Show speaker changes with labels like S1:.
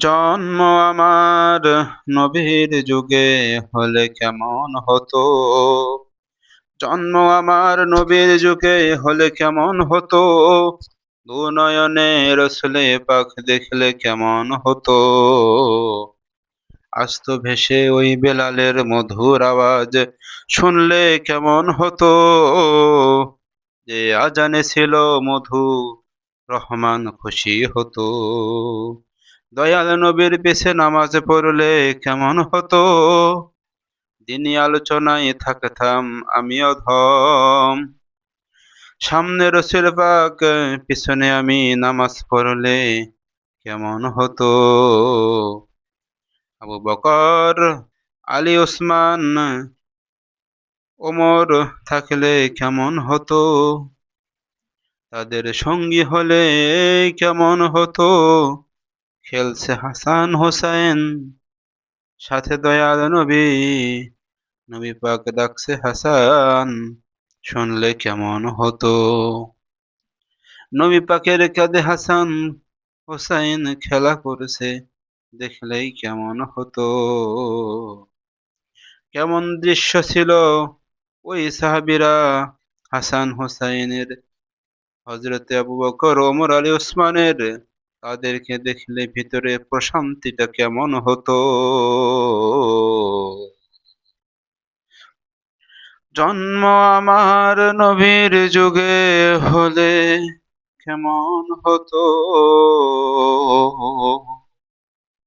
S1: জন্ম আমার নবীর যুগে হলে কেমন হতো? জন্ম আমার নবীর যুগে হলে কেমন হতো? দু নয়নে রসলে পাখ দেখলে কেমন হতো? আস্ত ভেসে ওই বেলালের মধুর আওয়াজ শুনলে কেমন হতো? যে আজানে ছিল মধু, রহমান খুশি হতো। দয়াল নবীর পেছে নামাজ পড়লে কেমন হতো? দিনই আলোচনায় থাকতাম আমিও ধম। সামনে রসুল পাক পিছনে আমি নামাজ পড়লে কেমন হতো? আবু বকর, আলী ওসমান, ওমর থাকলে কেমন হতো? তাদের সঙ্গী হলে কেমন হতো? খেলছে হাসান হোসেন। সাথে দয়াল নবী। নবী পাক ডাকছে হাসান, শুনলে কেমন হতো? নবী পাকের কাঁধে হাসান হোসাইন খেলা করছে, দেখলেই কেমন হতো? কেমন দৃশ্য ছিল ওই সাহাবিরা? হাসান হোসাইনের হজরতে আবু বকর, ওমর আলী ওসমানের তাদেরকে দেখলে ভিতরে প্রশান্তিটা কেমন হতো। জন্ম আমার নবীর যুগে হলে কেমন হতো?